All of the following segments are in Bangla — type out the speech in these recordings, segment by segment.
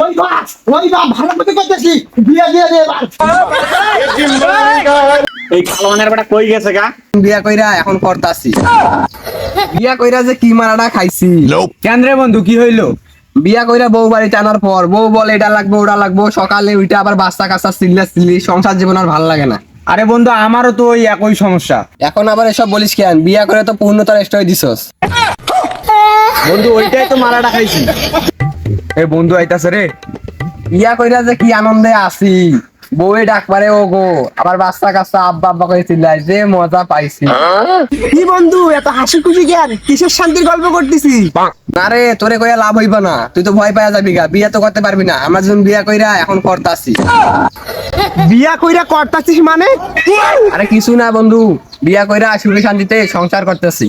ওই বাস ওই বাপ ভালো মতো করতেছি বিয়ে দিয়ে দে এবার। এই কালোয়ানের বেটা কই গেছে গা? বিয়া কইরা এখন করতাছি। বিয়া কইরা যে কি মারাটা খাইছি। কেন রে বন্ধু কি হইল? বিয়া কইরা বউ বাড়িতে আনার পর বউ বলে এটা লাগবে ওটা লাগবো সকালে উইটা আবার বাস্তা কাস্তা সিল্লা সিল্লি সংসার জীবন আর ভালো লাগে না। আরে বন্ধু আমারও তো ওই একই সমস্যা। এখন আবার এসব বলিস কেন? বিয়া করে তো পূর্ণতার স্টয় দিছস। বন্ধু ওইটাই তো মারাটা খাইছি। এ বন্ধু আইতাছে রে। বিয়া কইরা যে কি আনন্দে আছি। বউয়ে ডাক পারে ও গো আবার কাস্তা আব্বা আব্বা করে চিল্লাই যে মজা পাইছি। কি বন্ধু এত হাসি খুশি জ্ঞান কিসের শান্তির গল্প করতেছি? না রে তোরে কইয়া লাভ হইব না। তুই তো ভয় পাইয়া যাবি গা বিয়া তো করতে পারবি না। আমরা যখন বিয়া কইরা এখন করতাছি। বিয়া কইরা করতাছিস মানে? আরে কিছু না বন্ধু বিয়া কইরা সুখে শান্তিতে সংসার করতেছি।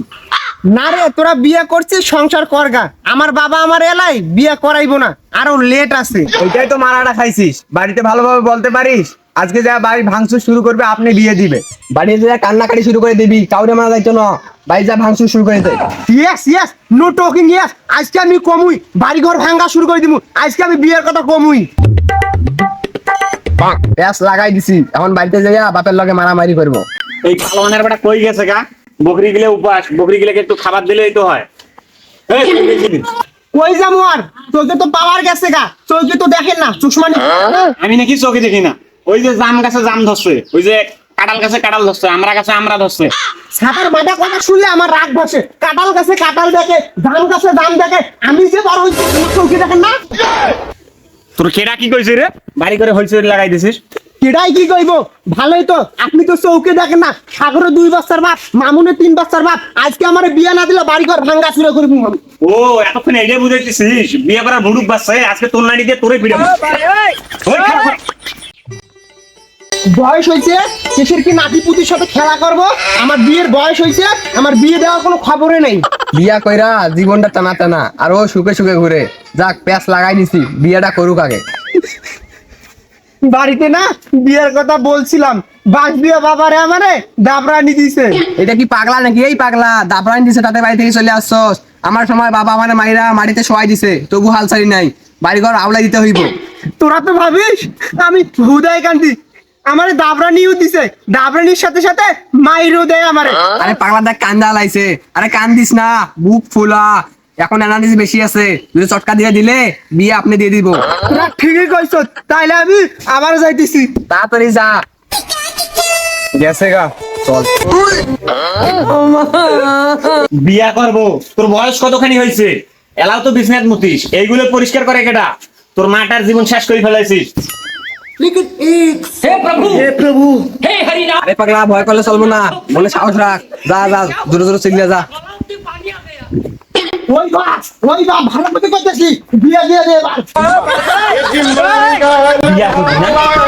না রে তোরা বিয়া করছিস সংসার কর করগা আমার বাবা আমার এলাই বিয়া করাইবো না। আরও লেট আছে। ওইটাই তো মারাটা খাইছিস। বাড়িতে ভালোভাবে বলতে পারিস? আজকে যা বাড়ি ভাঙচুর শুরু করবে আপনি বিয়ে দিবে। বাড়ি যে কান্নাকাটি শুরু করে দিবি কাউরে মারা যাইতো না। বাড়ি যা ভাঙচুর শুরু করে দে। Yes yes no talking yes আজকে আমি কমুই। বাড়ি ঘর ভাঙ্গা শুরু করে দিমু। আজকে আমি বিয়ের কথা কমুই। প্যাস লাগাই দিছি। এখন বাড়িতে যাইয়া বাপের লগে মারামারি করব। এই কালোয়ানের বেটা কই গেছে গা? বকরি গিলে উপাস বকরি গিলে একটু খাবার দিলেই তো হয়। কই? আর? তোকে তো পাওয়ার গেছে গা। চোখে তো দেখেন না চুষমানি আমি নাকি চোখে দেখি না। ওই যে জাম গাছে জাম ধরছে ওই যে কাঁঠাল গাছে কাঁঠাল ধরছে আমরা গাছে আমরা ধরছে। সাতার মাথা কথা শুনলে আমার রাগ বসে। কাঁঠাল গাছে কাঁঠাল দেখে ধান গাছে ধান দেখে আমি যে বড় হয়েছি চোখে দেখেন না? তোর কেডা কি কইছে রে? বাড়ি করে হইছে লাগাই দিছিস? কেডাই কি কইব? ভালোই তো। আপনি তো চৌকে দেখেন না সাগরে দুই বাচ্চার বাপ মামুনে তিন বাচ্চার বাপ। আজকে আমার বিয়ে না দিলে বাড়ি ঘর ভাঙ্গা চুরে করব ও এতক্ষণ এইটাই বুঝাইতেছিস বিয়ে করার ভুড়ুক বাচ্চা আজকে তোর নাড়ি দিয়ে তোরে ফিরে বয়স হয়েছে শেষের কি নাতি পুতির সাথে খেলা করব? আমার বিয়ের বয়স হয়েছে আমার বিয়ে দেওয়ার কোনো খবরে নেই। বিয়া কইরা জীবনটা টানা টানা আর ও সুখে সুখে ঘুরে। যাক প্যাস লাগাই দিছি বিয়াটা করুক আগে। বাড়িতে না বিয়ের কথা বলছিলাম। বাস বিয়ে বাবারে আমারে দাবরানি দিছে। এটা কি পাগলা নাকি? এই পাগলা দাবরান দিছে তাতে বাড়ি থেকে চলে আসছস। আমার সময় বাবা মানে মাইরা মাটিতে শোয়াই দিছে তবু হালচারি নাই। বাড়ি ঘর আওলাই দিতে হইব। তোরা তো ভাবিস আমি হুদায় কান্দি। আমারে দাবরানিও দিছে। দাবরানির সাথে সাথে মাইরও দেয় আমারে। আরে পাগলা দেখ কান্দা লাইছে আরে কান দিস না বুক ফুলা। এখন এনার্জি বেশি আছে। যদি চটকা দিয়ে দিলে বিয়ে আপনি দিয়ে দিব। ঠিকই কইছ তাইলে আমি আবার যাইতেছি। তাড়াতাড়ি যা। গেছে গা চল। বিয়া করব। তোর বয়স কতখানি হয়েছে? এলাও তো বিছনাথ মতিস। এইগুলো পরিষ্কার করে কেটা তোর মাটার জীবন শেষ করে ফেলাইছিস। আরে পাগলা ভয় করলে চলবো না। বলে সাহস রাখ। যা যা দূরে জোরে চিল্লে যা। ওই বাস ওই বাপ ভালো মতো করতেছি বিয়ে দিয়ে দে বিয়া করবি না?